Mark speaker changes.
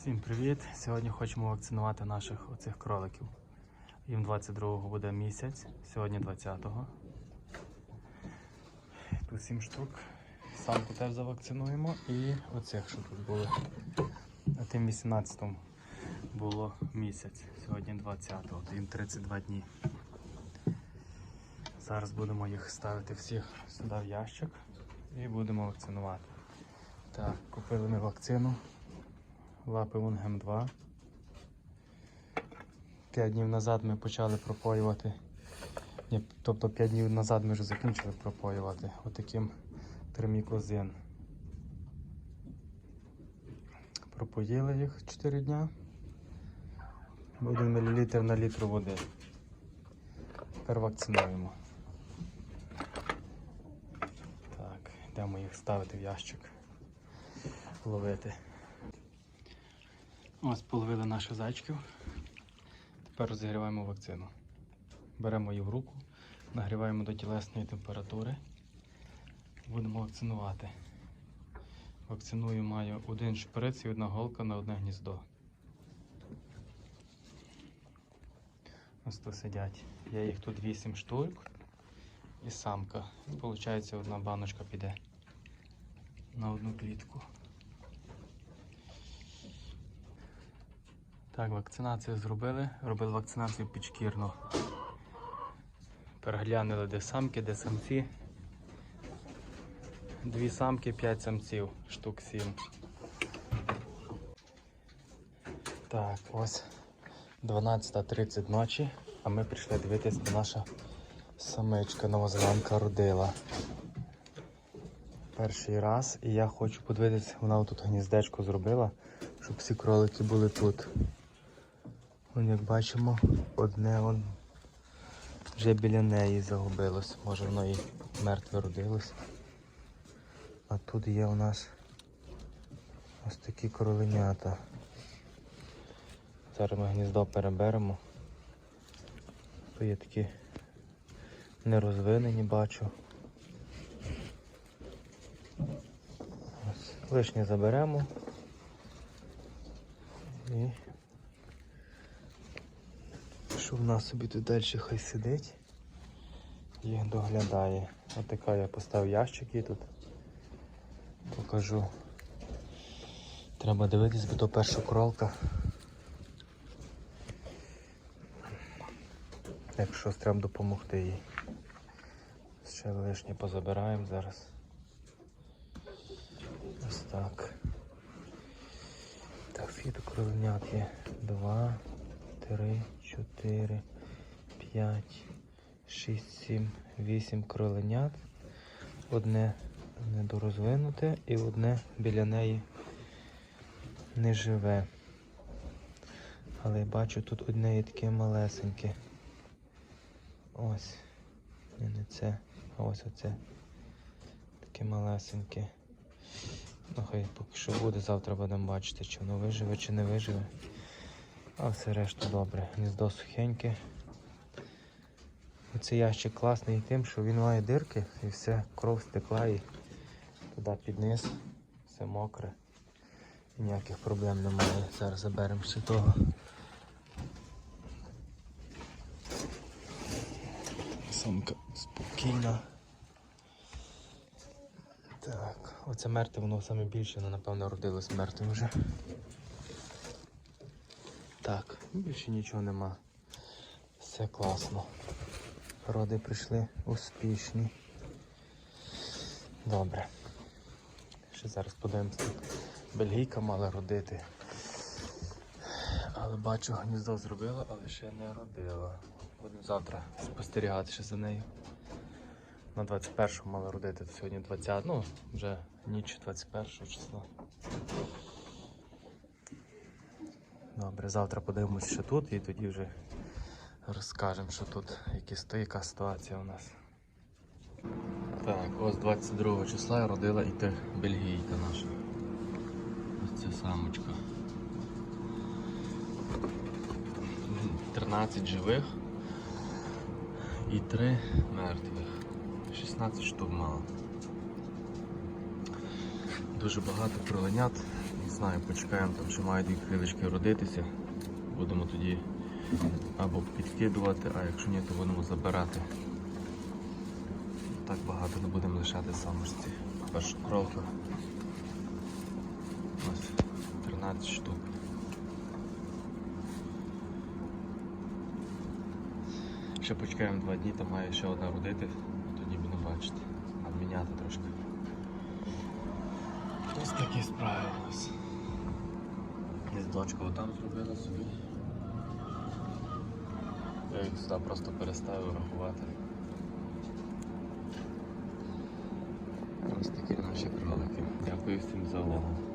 Speaker 1: Всім привіт! Сьогодні хочемо вакцинувати наших оцих кроликів. Їм 22-го буде місяць, сьогодні 20-го. Тут 7 штук. Самку теж завакцинуємо і оцих, що тут були. А тим 18-м було місяць, сьогодні 20-го, їм 32 дні. Зараз будемо їх ставити всіх сюди в ящик і будемо вакцинувати. Так, купили ми вакцину. Лапи Унгем 2. П'ять днів назад ми почали пропоювати. Ні, тобто 5 днів назад ми вже закінчили пропоювати отаким термікозин. Пропоїли їх 4 дня. 1 мл на літр води. Тепер вакцинуємо. Так, йдемо їх ставити в ящик. Ловити. Ось половили наших зайчиків. Тепер розігріваємо вакцину. Беремо її в руку, нагріваємо до тілесної температури. Будемо вакцинувати. Вакциную маю один шприц і одна голка на одне гніздо. Ось тут сидять. Я їх тут 8 штук і самка. І виходить одна баночка піде на одну клітку. Так, вакцинацію зробили. Робили вакцинацію підшкірно. Переглянули, де самки, де самці. Дві самки, п'ять самців, штук сім. Так, ось 12.30 ночі, а ми прийшли дивитись, де наша самичка новозеландка родила. Перший раз, і я хочу подивитись, вона тут гніздечко зробила, щоб всі кролики були тут. Вон, як бачимо, одне он вже біля неї загубилось. Може воно і мертве родилось. А тут є у нас ось такі кроленята. Зараз ми гніздо переберемо. Тут є такі нерозвинені, бачу. Ось, лишнє заберемо. І що в нас собі тут далі хай сидить і доглядає. Отака я поставив ящики тут. Покажу. Треба дивитись, бо то перша кролка. Якщо треба допомогти їй. Ще лишнє позабираємо зараз. Ось так. Так, скільки кроленят є? Два, три, чотири, п'ять, шість, сім, вісім кроленят. Одне недорозвинуте і одне біля неї не живе. Але бачу тут одне є таке малесеньке. Ось. Не, не це, а ось оце. Таке малесеньке. Ну хай поки що буде, завтра будемо бачити, чи воно виживе, чи не виживе. А все решта добре. Гніздо сухеньке. Оцей ящик класний тим, що він має дирки і все, кров стекла і туди під низ, все мокре. І ніяких проблем немає. Зараз заберемо ще того. Самка спокійна. Так, оце мертве, воно саме більше, воно напевно родилось мертвим вже. Так, більше нічого нема. Все класно. Роди прийшли успішні. Добре. Ще зараз подивимося. Бельгійка мала родити. Але бачу, гніздо зробила, але ще не родила. Будемо завтра спостерігати ще за нею. На 21-му мала родити, сьогодні 20, ну, вже ніч 21 числа. Добре, завтра подивимося ще тут і тоді вже розкажемо, що тут які яка ситуація у нас. Так, ось 22 числа родила і та бельгійка наша. Ось ця самочка. 13 живих і 3 мертвих. 16 штук мало. Дуже багато кроленят з знаю, почекаємо, там ще мають дві крилечки родитися. Будемо тоді або підкидувати, а якщо ні, то будемо забирати. Так багато не будемо лишати самості. Перша кролка. Ось 13 штук. Ще почекаємо два дні, там має ще одна родити, тоді будемо бачити. Обміняти трошки. Ось такі справи у. Дочка отам зробила собі. Я їх сюди просто переставив рахувати. Ось такі наші кролики. Дякую всім за увагу.